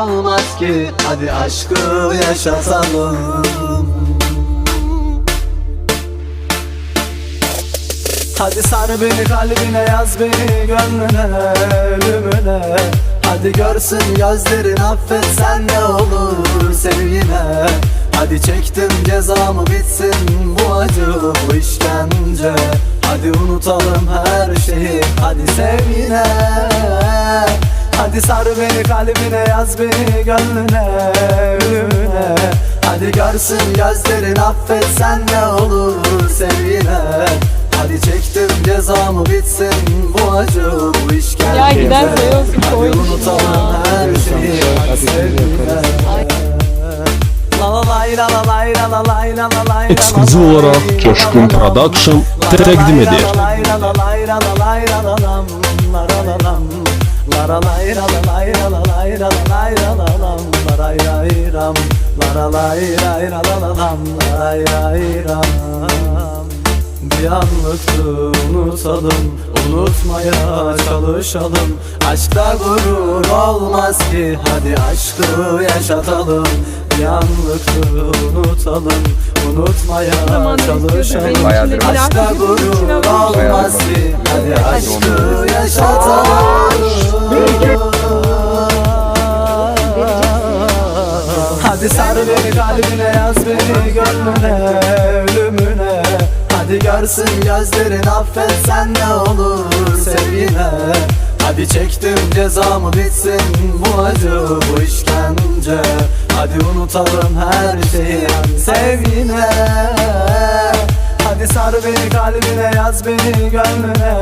Olmaz ki hadi aşkı yaşatalım. Hadi sar beni kalbine yaz beni gönlüne ölümüne. Hadi görsün gözlerin affet sen ne olur sev yine Hadi çektim cezamı bitsin bu acı bu işkence. Hadi unutalım her şeyi hadi sev yine Hadi sar beni kalbine yaz beni gönlüne ölümüne Hadi görsün gözlerin affet sen ne olur sev yine Hadi çektim cezamı bitsin bu acı bu işkence Ya giderse yoksa Hadi unutalım ya. her şeyi hadi sevgine. olarak Coşkun Production takdim lay eder. la lay la la lay la lam, la la la lam. La la lam, la. Bir anlıktı unutalım Unutmaya çalışalım. Aşkta gurur olmaz ki Hadi aşkı yaşatalım. Bir anlıktı unutalım Unutmaya çalışalım. Aşkta aşk. Gurur olmaz ki Hadi aşkı yaşatalım Hadi sar beni kalbine yaz beni gönlüne ölümüne. Hadi görsün gözlerin affet sen ne olur sev yine Hadi çektim cezamı bitsin bu acı bu işkence. Hadi unutalım her şeyi sev yine Hadi sar beni kalbine yaz beni gönlüne